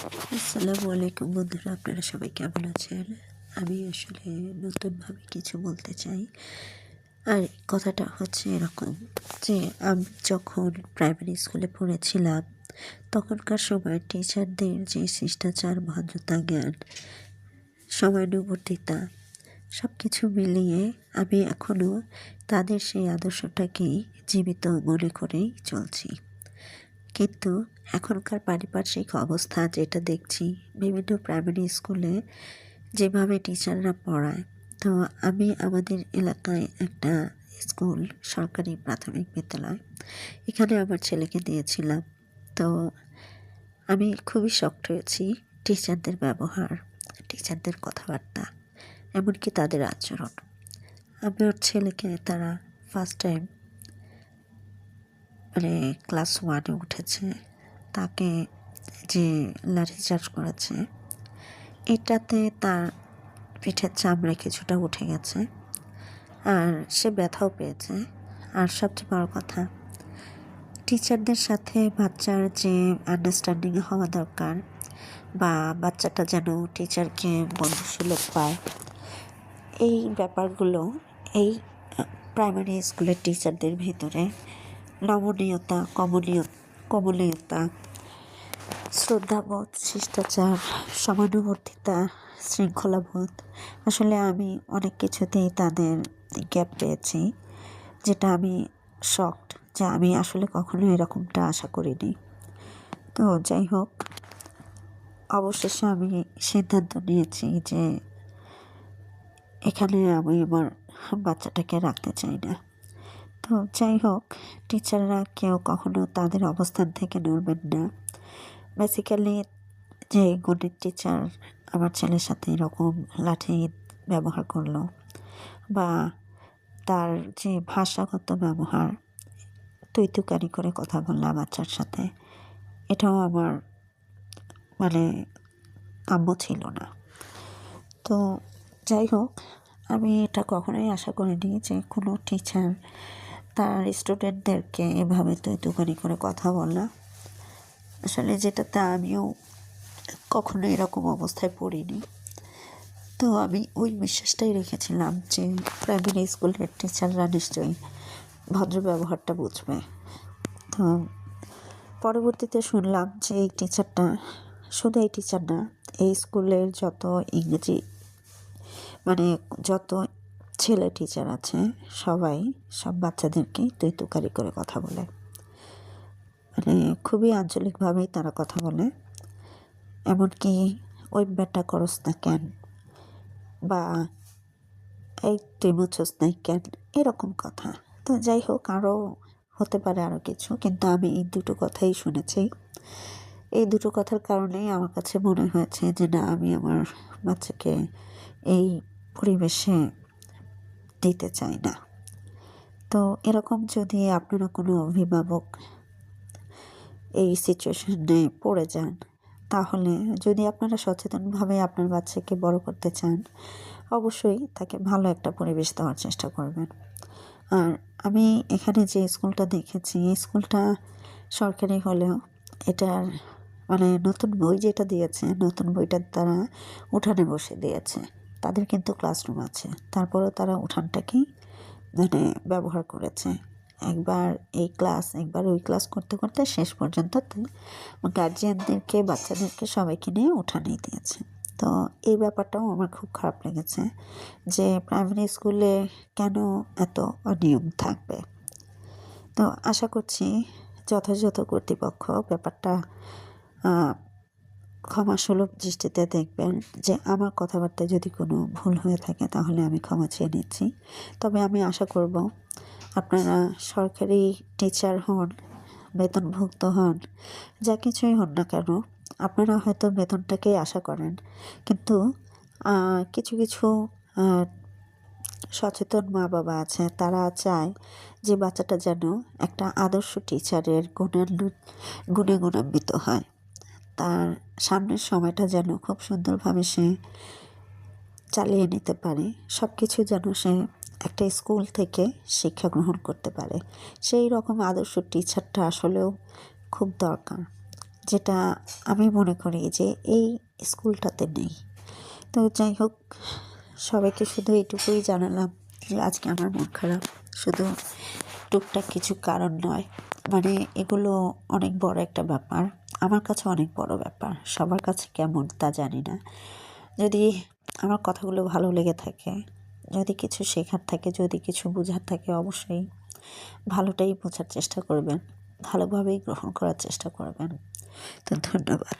আসসালামু আলাইকুম বন্ধুরা, আপনারা সবাই কেমন আছেন? আমি আসলে নতুনভাবে কিছু বলতে চাই। আর কথাটা হচ্ছে এরকম যে, আমি যখন প্রাইমারি স্কুলে পড়েছিলাম, তখনকার সময় টিচারদের যে শিষ্টাচার, ভদ্রতা, জ্ঞান সময়ানুবর্তিতা সব কিছু মিলিয়ে আমি এখনও তাদের সেই আদর্শটাকেই জীবিত মনে করেই চলছি। কিন্তু এখনকার পারিপার্শ্বিক অবস্থা যেটা দেখছি, বিভিন্ন প্রাইমারি স্কুলে যেভাবে টিচাররা পড়ায়। তো আমি আমাদের এলাকায় একটা স্কুল সরকারি প্রাথমিক বিদ্যালয়, এখানে আমার ছেলেকে দিয়েছিলাম। তো আমি খুবই শক্ত হয়েছি টিচারদের ব্যবহার টিচারদের কথাবার্তা, এমনকি তাদের আচরণ। আমার ছেলেকে তারা ফার্স্ট টাইম মানে ক্লাস ওয়ানে উঠেছে। তাকে যে লাঠিচার্জ করেছে, এটাতে তার পিঠের চামড়া কিছুটা উঠে গেছে। আর সে ব্যথাও পেয়েছে। আর সবচেয়ে বড় কথা, টিচারদের সাথে বাচ্চার যে আন্ডারস্ট্যান্ডিং হওয়া দরকার বা বাচ্চাটা যেন টিচারকে বন্ধুসুলভ পায়, এই ব্যাপারগুলো এই প্রাইমারি স্কুলের টিচারদের ভিতরে নমনীয়তা, কমনীয়, কমনীয়তা শ্রদ্ধাবোধ, শিষ্টাচার, সমানুবর্তিতা, শৃঙ্খলাবোধ, আসলে আমি অনেক কিছুতেই তাদের গ্যাপ পেয়েছি, যেটা আমি শকড যে আমি আসলে কখনো এরকমটা আশা করিনি। তো যাই হোক, অবশেষে আমি সিদ্ধান্ত নিয়েছি যে এখানে আমি আমার বাচ্চাটাকে রাখতে চাই না। তো যাই হোক, টিচাররা কেউ কখনো তাদের অবস্থান থেকে নড়বেন না। বেসিক্যালি যে গণিত টিচার আমার ছেলের সাথে এরকম লাঠি ব্যবহার করল বা তার যে ভাষাগত ব্যবহার, তৈতুকারি করে কথা বললাম বাচ্চার সাথে, এটাও আমার মানে কাম্য ছিল না। তো যাই হোক, আমি এটা কখনোই আশা করিনি যে কোনো টিচার তার স্টুডেন্টদেরকে এভাবে তৈতুকারি করে কথা বলা আসলে যেটাতে আমিও কখনো এরকম অবস্থায় পড়িনি। তো আমি ওই বিশ্বাসটাই রেখেছিলাম যে প্রাইমারি স্কুলের টিচাররা নিশ্চয়ই ভদ্র ব্যবহারটা বুঝবে। তো পরবর্তীতে শুনলাম যে এই টিচারটা, শুধু এই টিচার না, এই স্কুলের যত ইংরেজি মানে যত ছেলে টিচার আছে, সবাই সব বাচ্চাদেরকে তুই তুকারি করে কথা বলে। খুবই আঞ্চলিকভাবেই তারা কথা বলে। এমনকি ওই ব্যাটা করস না কেন? বা এই তুই মুছস নাই কেন? এরকম কথা। তো যাই হোক আরও হতে পারে আরও কিছু, কিন্তু আমি এই দুটো কথাই শুনেছি। এই দুটো কথার কারণেই আমার কাছে মনে হয়েছে যে, না, আমি আমার বাচ্চাকে এই পরিবেশে দিতে চাই না। তো এরকম যদি আপনারা কোনো অভিভাবক এই সিচুয়েশনে পড়ে যান। তাহলে যদি আপনারা সচেতনভাবে আপনার বাচ্চাকে বড় করতে চান, অবশ্যই তাকে ভালো একটা পরিবেশ দেওয়ার চেষ্টা করবেন। আর আমি এখানে যে স্কুলটা দেখেছি, এই স্কুলটা সরকারি হলেও এটার মানে নতুন বই যেটা দিয়েছে, নতুন বইটার তারা উঠানে বসে দিয়েছে। তাদের কিন্তু ক্লাসরুম আছে। তারপরেও তারা উঠানটাকেই মানে ব্যবহার করেছে। একবার এই ক্লাস, একবার ওই ক্লাস করতে করতে শেষ পর্যন্ত গার্জিয়ানদেরকে বাচ্চাদেরকে সবাইকে নিয়ে উঠানেই দিয়েছে। তো এই ব্যাপারটাও আমার খুব খারাপ লেগেছে যে প্রাইমারি স্কুলে কেন এত অনিয়ম থাকবে? তো আশা করছি যথাযথ কর্তৃপক্ষ ব্যাপারটা ক্ষমাসুলভ দৃষ্টিতে দেখবেন যে আমার কথাবার্তায় যদি কোনো ভুল হয়ে থাকে তাহলে আমি ক্ষমা চেয়ে নিচ্ছি। তবে আমি আশা করব আপনারা সরকারি টিচার হন, বেতনভুক্ত হন, যা কিছুই হন না কেন, আপনারা হয়তো বেতনটাকেই আশা করেন। কিন্তু কিছু কিছু সচেতন মা বাবা আছে, তারা চায় যে বাচ্চাটা যেন একটা আদর্শ টিচারের গুণান্বিত গুণে গুণান্বিত হয়। তার সামনের সময়টা যেন খুব সুন্দরভাবে সে চালিয়ে নিতে পারে। সব কিছু যেন সে একটা স্কুল থেকে শিক্ষা গ্রহণ করতে পারে। সেই রকম আদর্শ টিচারটা আসলেও খুব দরকার, যেটা আমি মনে করি যে এই স্কুলটাতে নেই। তো যাই হোক, সবাইকে শুধু এইটুকুই জানালাম যে আজকে আমার মন খারাপ। শুধু টুকটাক কিছু কারণ নয় মানে এগুলো অনেক বড় একটা ব্যাপার। আমার কাছে অনেক বড় ব্যাপার। সবার কাছে কেমন তা জানি না। যদি আমার কথাগুলো ভালো লেগে থাকে, যদি কিছু শেখার থাকে, যদি কিছু বোঝার থাকে, অবশ্যই ভালোটাই বোঝার চেষ্টা করবেন। ভালোভাবেই গ্রহণ করার চেষ্টা করবেন। তো ধন্যবাদ।